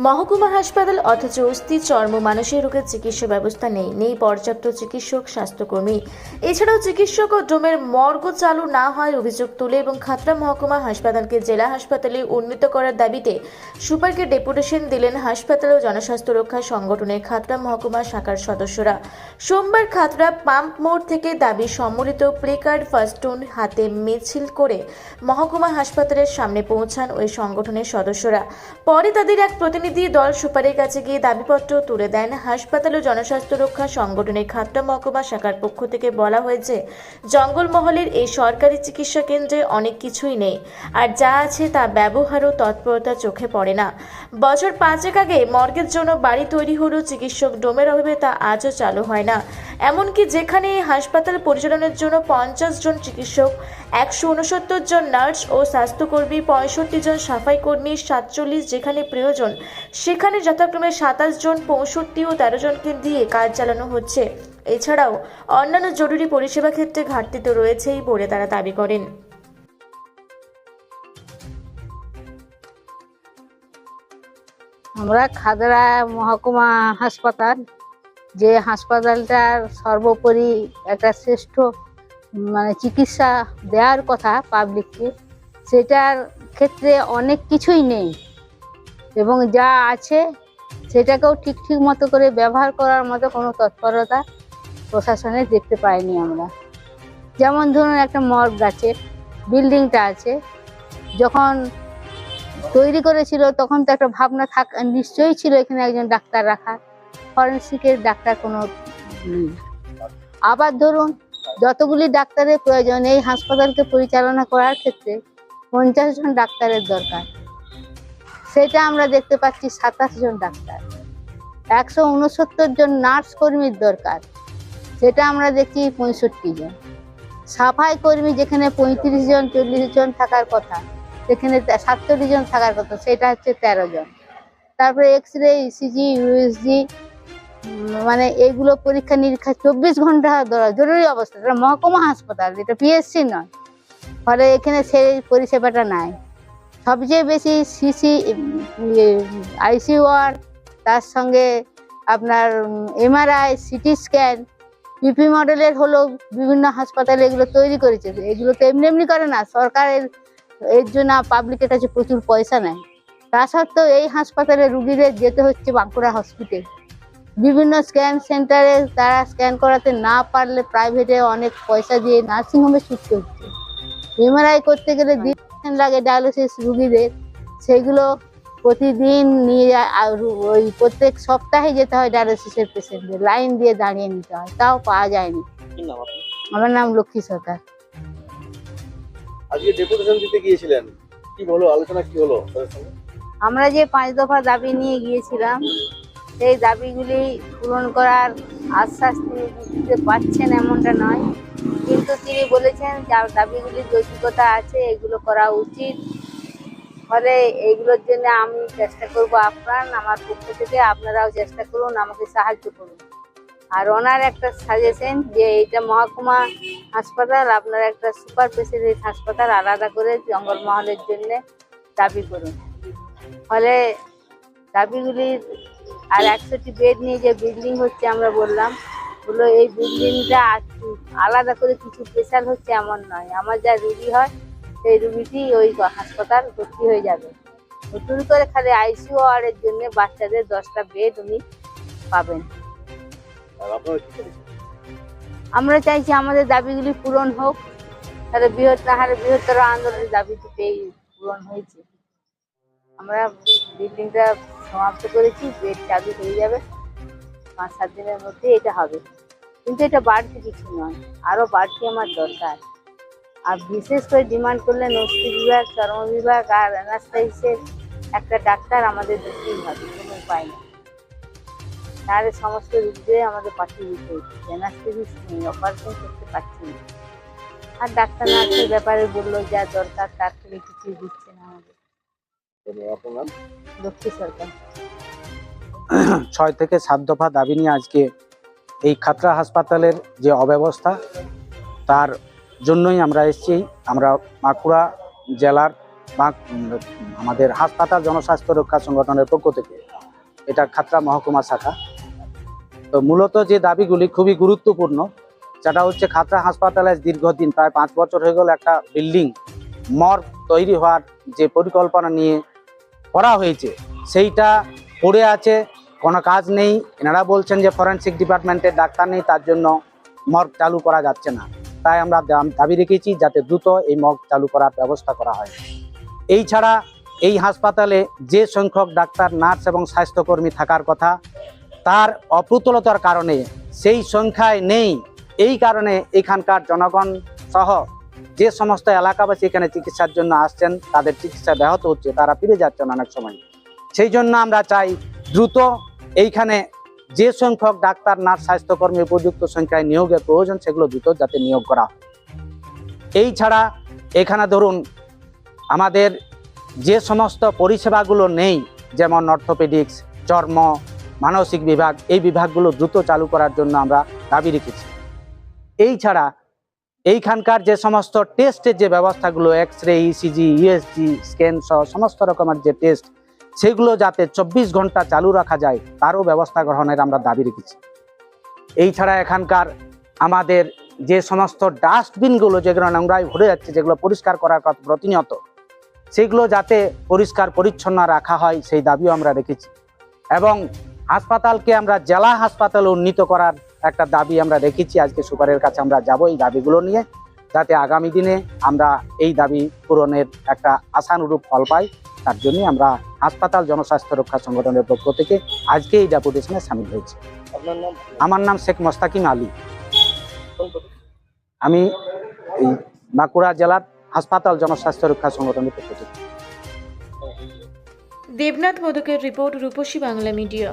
মহকুমা হাসপাতাল অথচ অস্থি চর্ম মানসিক রোগের চিকিৎসা ব্যবস্থা নেই নেই পর্যাপ্ত চিকিৎসক, স্বাস্থ্যকর্মী। এছাড়াও চিকিৎসক ও ডোমের মর্গ চালু না হয় অভিযোগ তুলে এবং খাতড়া মহকুমা হাসপাতালকে জেলা হাসপাতালে উন্নীত করার দাবিতে সুপারকে ডেপুটেশন দিলেন হাসপাতাল ও জনস্বাস্থ্য রক্ষা সংগঠনের খাতড়া মহকুমা শাখার সদস্যরা। সোমবার খাতড়া পাম্প মোড় থেকে দাবি সম্মিলিত প্লেকার্ড ফাস্টুন হাতে মিছিল করে মহকুমা হাসপাতালের সামনে পৌঁছান ওই সংগঠনের সদস্যরা। পরে তাদের এক প্রতিনিধি দল সুপারের কাছে গিয়ে দাবিপত্র তুলে দেন হাসপাতাল ও জনস্বাস্থ্য রক্ষা সংগঠনের খাতড়া মহকুমা শাখার পক্ষ থেকে বলা হয়েছে, জঙ্গলমহলের এই সরকারি চিকিৎসা কেন্দ্রে অনেক কিছুই নেই। আর যা আছে তা ব্যবহার ও তৎপরতা চোখে পড়ে না। বছর পাঁচেক আগে মর্গের জন্য বাড়ি তৈরি হলেও চিকিৎসক ডোমের অভাবে তা আজও চালু হয় না। এমনকি যেখানে হাসপাতাল পরিচালনার জন্য পঞ্চাশ জন চিকিৎসক, একশো উনসত্তর জন নার্স ও স্বাস্থ্যকর্মী, পঁয়ষট্টি জন সাফাই কর্মী, সাতচল্লিশ যেখানে প্রয়োজন সেখানে যথাক্রমে সাতাশ জন, পঁয়ষট্টি ও তেরো জনকে দিয়ে কাজ চালানো হচ্ছে। এছাড়াও অন্যান্য জরুরি পরিষেবা ক্ষেত্রে ঘাটতি তো রয়েছেই বলে তারা দাবি করেন। আমরা খাদরা মহকুমা হাসপাতাল, যে হাসপাতালটার সর্বোপরি একটা শ্রেষ্ঠ মানে চিকিৎসা দেওয়ার কথা পাবলিককে সেটার ক্ষেত্রে অনেক কিছুই নেই। এবং যা আছে সেটাকেও ঠিক ঠিক মতো করে ব্যবহার করার মতো কোনো তৎপরতা প্রশাসনে দেখতে পাইনি আমরা। যেমন ধরুন একটা মর্গ আছে, বিল্ডিংটা আছে, যখন তৈরি করেছিল তখন তো একটা ভাবনা থাক, নিশ্চয়ই ছিল এখানে একজন ডাক্তার রাখা, ফরেন্সিকের ডাক্তার কোনো নেই। আবার ধরুন যতগুলি ডাক্তারের প্রয়োজন, এই হাসপাতালকে পরিচালনা করার ক্ষেত্রে পঞ্চাশ জন ডাক্তারের দরকার। সেটা আমরা দেখতে পাচ্ছি সাতাশ জন ডাক্তার। একশো উনসত্তর জন নার্স কর্মীর দরকার, সেটা আমরা দেখি পঁয়ষট্টি জন। সাফাই কর্মী যেখানে পঁয়ত্রিশ জন, চল্লিশ জন থাকার কথা সেখানে সাতচল্লিশ জন থাকার কথা, সেটা হচ্ছে তেরো জন। তারপরে এক্স রে ইসিজি, ইউএসজি মানে এইগুলো পরীক্ষা নিরীক্ষা চব্বিশ ঘণ্টা জরুরি অবস্থা। এটা মহকুমা হাসপাতাল, এটা পিএসসি নয়। ফলে এখানে সেই পরিষেবাটা নাই। সবচেয়ে বেশি সিসি আইসিইউ ওয়ার্ড, তার সঙ্গে আপনার এমআরআই সিটি স্ক্যান পিপি মডেলের হলো বিভিন্ন হাসপাতালে এগুলো তৈরি করেছে। এগুলো তো এমনি এমনি করে না, সরকারের, এর জন্য পাবলিকের কাছে প্রচুর পয়সা নেয়। তা সত্ত্বেও এই হাসপাতালে রুগীদের যেতে হচ্ছে বাঁকুড়া হসপিটাল বিভিন্ন স্ক্যান সেন্টারে তারা স্ক্যান করাতে না পারলে প্রাইভেটে অনেক পয়সা দিয়ে নার্সিংহোমে ছুটতে হচ্ছে এমআরআই করতে গেলে লাগে ডায়ালিসিস রুগীদের সেগুলো প্রতিদিন নিয়ে যায় আর ওই প্রত্যেক সপ্তাহে যেতে হয় ডায়ালিসিসের পেশেন্টদের লাইন দিয়ে দাঁড়িয়ে নিতে হয় তাও পাওয়া যায়নি? আমার নাম লক্ষ্মী সরকার। আজকে ডেপুটেশন দিতে গিয়েছিলেন কি বলো আলোচনা কি হলো আমরা যে পাঁচ দফা দাবি নিয়ে গিয়েছিলাম সেই দাবিগুলি পূরণ করার আশ্বাস তিনি দিতে পারছেন এমনটা নয়। কিন্তু তিনি বলেছেন যার দাবিগুলির যৌক্তিকতা আছে, এগুলো করা উচিত। ফলে এইগুলোর জন্য আমি চেষ্টা করব আপনার আমার পক্ষ থেকে আপনারাও চেষ্টা করুন, আমাকে সাহায্য করুন। আর ওনার একটা সাজেশন যে এইটা মহকুমা হাসপাতাল, আপনার একটা সুপার স্পেশালিস্ট হাসপাতাল আলাদা করে জঙ্গলমহলের জন্য দাবি করুন। ফলে দাবিগুলির আর একশোটি বেড নিয়ে যে বিল্ডিং হচ্ছে আমরা বললাম হলো এই বিল্ডিংটা আলাদা করে কিছু স্পেশাল হচ্ছে এমন নয়। আমার যা রুগী হয় সেই রুগীটি ওই হাসপাতাল ভর্তি হয়ে যাবে। নতুন করে খালি আইসিইউ ওয়ার্ডের জন্য বাচ্চাদের দশটা বেড উনি পাবেন। আমরা চাইছি আমাদের দাবিগুলি পূরণ হোক। তাহলে বৃহত্তর হারে বৃহত্তর আন্দোলনের দাবিটি পেয়ে পূরণ হয়েছে। আমরা বিল্ডিংটা সমাপ্ত করেছি, বেড চালু হয়ে যাবে। পাঁচ, সাত দিনের মধ্যে এটা হবে। কিন্তু এটা বাড়তি কিছু নয় আরও বাড়তি আমার দরকার। আর বিশেষ করে ডিমান্ড করলে নস্তি বিভাগ, চর্ম বিভাগ আর অ্যানাস্টাইসের একটা ডাক্তার আমাদের দিতেই হবে, কোনো উপায় নেই। তাহলে সমস্ত রুগীদের আমাদের পাঠিয়ে দিতে হচ্ছে অ্যানাস্টেজিস নেই, অপারেশন করতে পারছি না। আর ডাক্তার নার্সের ব্যাপারে বলল, যা দরকার তার থেকে কিছুই দিচ্ছে আপনার লক্ষ্মী সরকার ছয় থেকে সাত দফা দাবি নিয়ে আজকে এই খাতড়া হাসপাতালের যে অব্যবস্থা তার জন্যই আমরা এসেছি। আমরা বাঁকুড়া জেলার বা আমাদের হাসপাতাল জনস্বাস্থ্য রক্ষা সংগঠনের পক্ষ থেকে এটা খাতরা মহকুমা শাখা। তো মূলত যে দাবিগুলি খুবই গুরুত্বপূর্ণ যেটা হচ্ছে খাতড়া হাসপাতালে দীর্ঘদিন প্রায় পাঁচ বছর হয়ে গেল একটা বিল্ডিং মর্গ তৈরি হওয়ার যে পরিকল্পনা নিয়ে করা হয়েছে, সেইটা পড়ে আছে, কোনো কাজ নেই। এনারা বলছেন যে ফরেন্সিক ডিপার্টমেন্টের ডাক্তার নেই, তার জন্য মর্গ চালু করা যাচ্ছে না। তাই আমরা দাবি রেখেছি যাতে দ্রুত এই মগ চালু করার ব্যবস্থা করা হয়। এই ছাড়া এই হাসপাতালে যে সংখ্যক ডাক্তার, নার্স এবং স্বাস্থ্যকর্মী থাকার কথা, তার অপ্রতুলতার কারণে সেই সংখ্যায় নেই। এই কারণে এখানকার জনগণ সহ যে সমস্ত এলাকাবাসী এখানে চিকিৎসার জন্য আসছেন, তাদের চিকিৎসা ব্যাহত হচ্ছে, তারা ফিরে যাচ্ছেন অনেক সময়। সেই জন্য আমরা চাই দ্রুত এইখানে যে সংখ্যক ডাক্তার, নার্স, স্বাস্থ্যকর্মী উপযুক্ত সংখ্যায় নিয়োগের প্রয়োজন, সেগুলো দ্রুত যাতে নিয়োগ করা এই ছাড়া এখানে ধরুন আমাদের যে সমস্ত পরিষেবাগুলো নেই, যেমন অর্থোপেডিক্স, চর্ম, মানসিক বিভাগ, এই বিভাগগুলো দ্রুত চালু করার জন্য আমরা দাবি রেখেছি। এই ছাড়া এইখানকার যে সমস্ত টেস্টের যে ব্যবস্থাগুলো X ray ECG USG scan সহ সমস্ত রকমের যে টেস্ট সেগুলো যাতে চব্বিশ ঘণ্টা চালু রাখা যায়, তারও ব্যবস্থা গ্রহণের আমরা দাবি রেখেছি। এই ছাড়া এখানকার আমাদের যে সমস্ত ডাস্টবিনগুলো যেগুলো নোংরায় ভরে যাচ্ছে, যেগুলো পরিষ্কার করার কথা প্রতিনিয়ত, সেগুলো যাতে পরিষ্কার পরিচ্ছন্ন রাখা হয়, সেই দাবিও আমরা রেখেছি। এবং হাসপাতালকে আমরা জেলা হাসপাতালে উন্নীত করার একটা দাবি আমরা রেখেছি আজকে সুপারের কাছে আমরা যাব এই দাবিগুলো নিয়ে যাতে আগামী দিনে আমরা এই দাবি পূরণের একটা আশানুরূপ ফল পাই। তার জন্য আমরা হাসপাতাল জনস্বাস্থ্য রক্ষা সংগঠনের পক্ষ থেকে আজকে এই ডেপুটেশনে সামিল হয়েছি। আমার নাম শেখ মোস্তাকিম আলী। আমি এই বাঁকুড়া জেলার হাসপাতাল জনস্বাস্থ্য রক্ষা সংগঠনের পক্ষ থেকে। দেবনাথ মোদকের রিপোর্ট রূপসী বাংলা মিডিয়া।